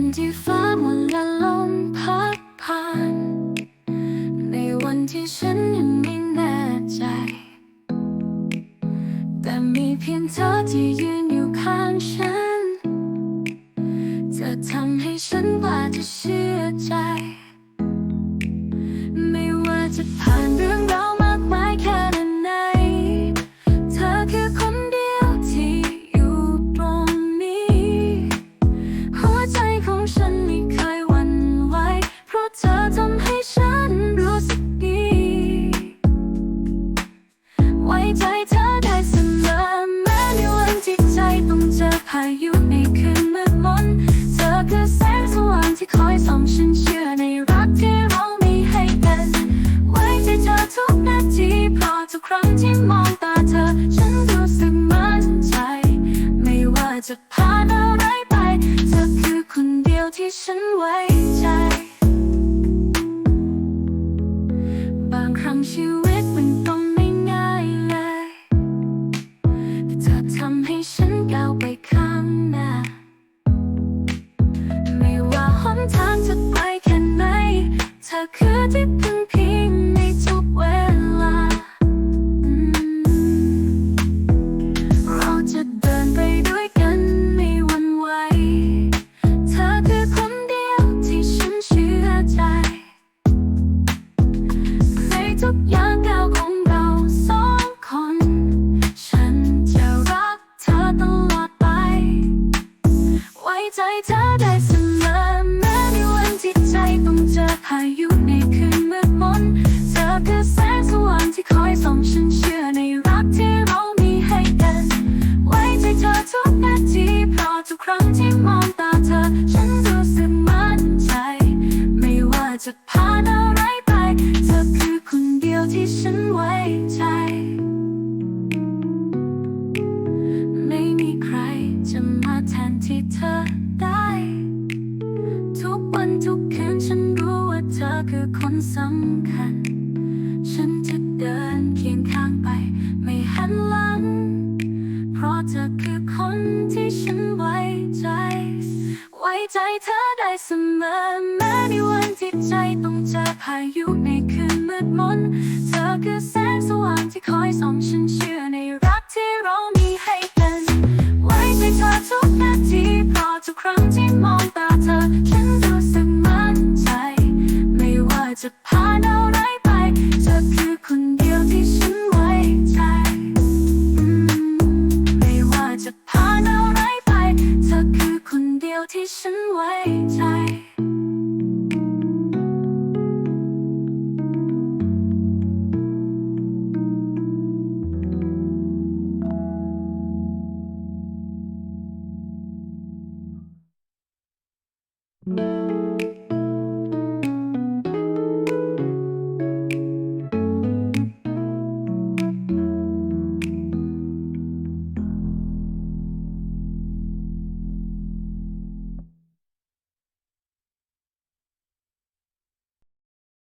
ันที่ฟ้ามันละลมพัดผ่าน ในวันที่ฉันยังไม่แน่ใจ แต่มีเพียงเธอที่ยืนอยู่ข้างฉัน จะทำให้ฉันกล้าจะเชื่อใจ ไม่ว่าจะผ่าน เธอทำให้ฉันรู้สึกดี ไว้ใจเธอได้เสมอแม้ในวันที่ใจต้องเจอพายุในคืนมืดมนเธอคือแสงสว่างที่คอยส่องฉันเชื่อในรักที่เรามีให้กัน ไว้ใจเธอทุกนาทีเพราะทุกครั้งที่มองตาเธอ ฉันรู้สึกมั่นใจ ไม่ว่าจะผ่านอะไรไป เธอคือคนเดียวที่ฉันไว้ใจ ชีวิตมันต้องไม่ง่ายเลยแต่เธอทำให้ฉันก้าวไปข้างหน้า ไม่ว่าหนทางจะไกลแค่ไหน เธอคือที่พึ่งพิง ใจเธอได้เสมอแม้ในวันที่ใจต้องเจอพายุในคืนมืดมนเธอคือแสงสว่างที่คอยส่องฉันเชื่อในรักที่เรามีให้กัน ไว้ใจเธอทุกนาทีเพราะทุกครั้งที่มองตาเธอ ฉันรู้สึกมั่นใจ ไม่ว่าจะผ่านอะไรไป เธอคือคนเดียวที่ฉันไว้ใจไม่มีใครจะมาแทนที่เธอ เธอคือคนสำคัญ ฉันจะเดินเคียงข้างไป ไม่หันหลัง เพราะเธอคือคนที่ฉันไว้ใจ ไว้ใจเธอได้เสมอแม้ในวันที่ใจต้องเจอพายุในคืนมืดมน เธอคือแสงสว่างที่คอยส่องฉันเชื่อ ฉันไว้ใจ Thank